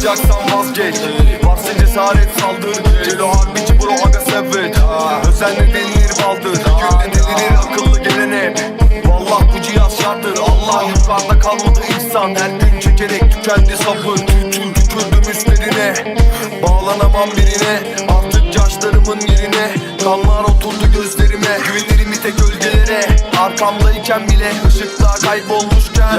Yapmayacaksan vazgeç. Varsa cesaret saldır. Celo harbici bro aga savage. Özenle denilir baldır. Günde delirir akıllı gelene. Vallah bu cihaz şarttır. Allah yukarıda kalmadı insan Her gün çekerek tükendi sabır Bağlanamam birine. Artık yaşlarımın yerine Kanlar oturdu gözlerime. Güvenirim tek gölgelere Arkamdayken bile ışıklar kaybolmuşken.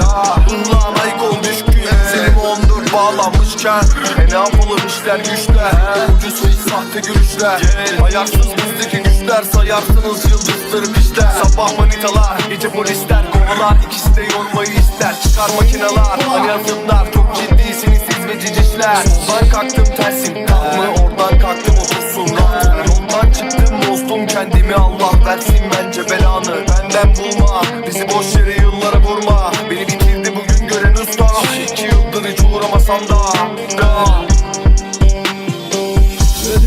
Ruhlan ayık ol düşkün Selim 14 bağlanmışken. E ne yapalım işler güçler. Ucuz fake sahte görüşler. Ayarsız bizdeki güçler Sayarsınız yıldızdır bizler Sabah manitalar gece polisler Kovalar. İkisi de yormayı ister Çıkar makineler Ali cicişler Soldan kalktım tersim Kalk mı oradan kalktım otursun. Yoldan çıktım dostum kendimi Allah versin. Bence belanı Benden bulma. Bizi boş yere yıllara vurma. Beni bitirdi bugün gören usta. İki yıldır hiç uğramasam da. Da.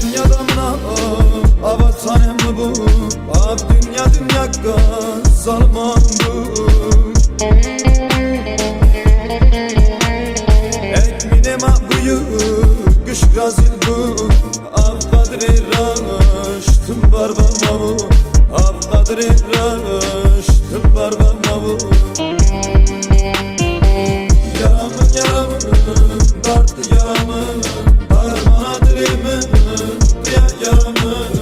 Dünyadan ne avatanem bu? Ab dünya dünya salman bu gazil bu Ab kadri raştım barbar mavu. Ab kadri raştım barbar mavu. Yaramın yaramın dardı yaramın Parmağı dilimin ya yaramın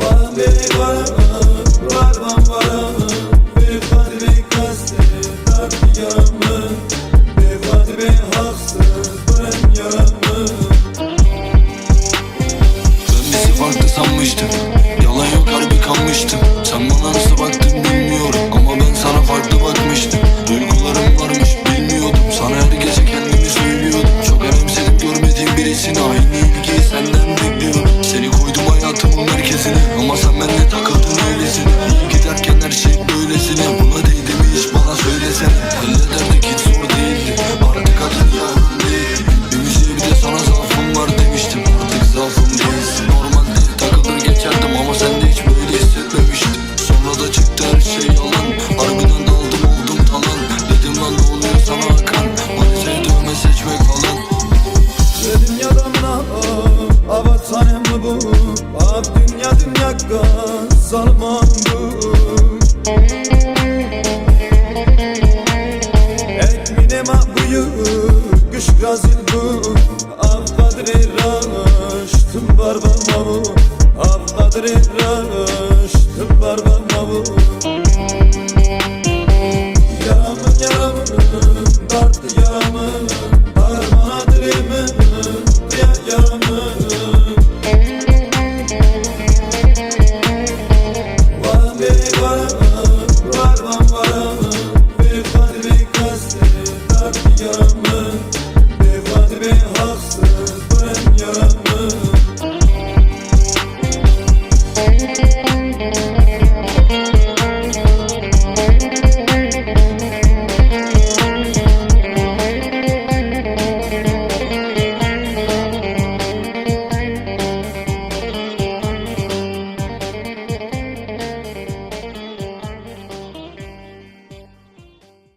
Var bir var var var var birisini Aynı ilgiyi senden bekliyordum Seni koydum hayatımın merkezine. Ama sen benimle takıldın öylesine giderken her şey böylesine raştım barbar mavu Ab